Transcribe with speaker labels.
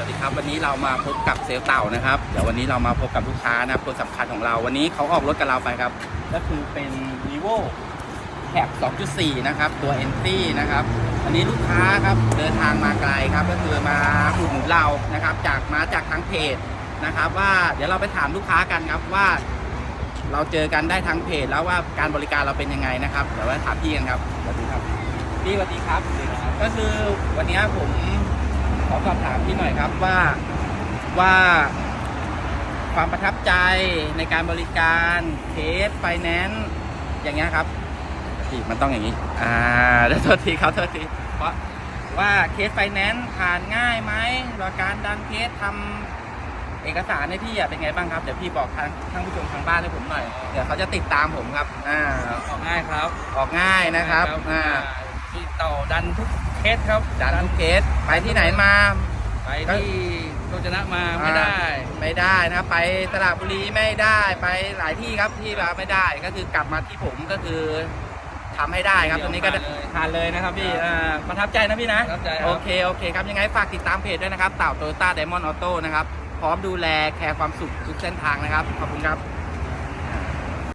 Speaker 1: วัสดีครับวันนี้เรามาพบกับเซลล์เต่านะครับเดี๋ยววันนี้เรามาพบกับลูกค้านะครับคนสำคัญของเราวันนี้เขาออกรถกับเราไปครับก็คือเป็น vivo แท็บ2.4 นะครับตัว n t นะครับอันนี้ลูกค้าครับเดินทางมาไกลครับก็คือมาอุดหนุนเรานะครับ จากมาจากทางเพจนะครับ ว่าเดี๋ยวเราไปถามลูกค้ากันครับว่า เราเจอกันได้ทางเพจแล้วว่าการบริการเราเป็นยังไงนะครับเดี๋ยวเราถามพี่กันครับสวัสดีครับพี่สวัสดีครับ ก็คือวันนี้ผมขอ สอบถามพี่หน่อยครับว่าว่าความประทับใจในการบริการเคสไฟแนนซ์อย่างเงี้ยครับพี่มันต้องอย่างนี้ อ่าเดี๋ยวโทษทีครับโทษทีเพราะว่าเคสไฟแนนซ์ผ่านง่ายไหมหรือการดันเคสทำเอกสารให้พี่อะเป็นไงบ้างครับ เดี๋ยวพี่บอกทางทางผู้ชมทางบ้านให้ผมหน่อย เดี๋ยวเขาจะติดตามผมครับ อ่า
Speaker 2: ออกง่ายครับ
Speaker 1: ออกง่ายนะครับ อ่า
Speaker 2: ที่ต่อดันทุกเคสครับ
Speaker 1: ดันทุกเคสไปที่ไหนมา
Speaker 2: ไปที่โรจนะมาไม่ได้
Speaker 1: ไม่ได้นะครับ ไปสระบุรีไม่ได้ ไปหลายที่ครับที่แบบไม่ได้ ก็คือกลับมาที่ผมก็คือทำให้ได้ครับตอนนี้ก็
Speaker 2: เดี๋ยวผ่านเลย
Speaker 1: ทานเลยนะครับพี่
Speaker 2: ครับ
Speaker 1: อ่าประทับใจนะพี่นะ
Speaker 2: ประทับใจครับ
Speaker 1: โอเคโอเคครับยังไงฝากติดตามเพจด้วยนะครับเต่าโตโยต้าไดมอนด์ออโต้นะครับพร้อมดูแลแคร์ความสุขทุกเส้นทางนะครับ ขอบคุณครับ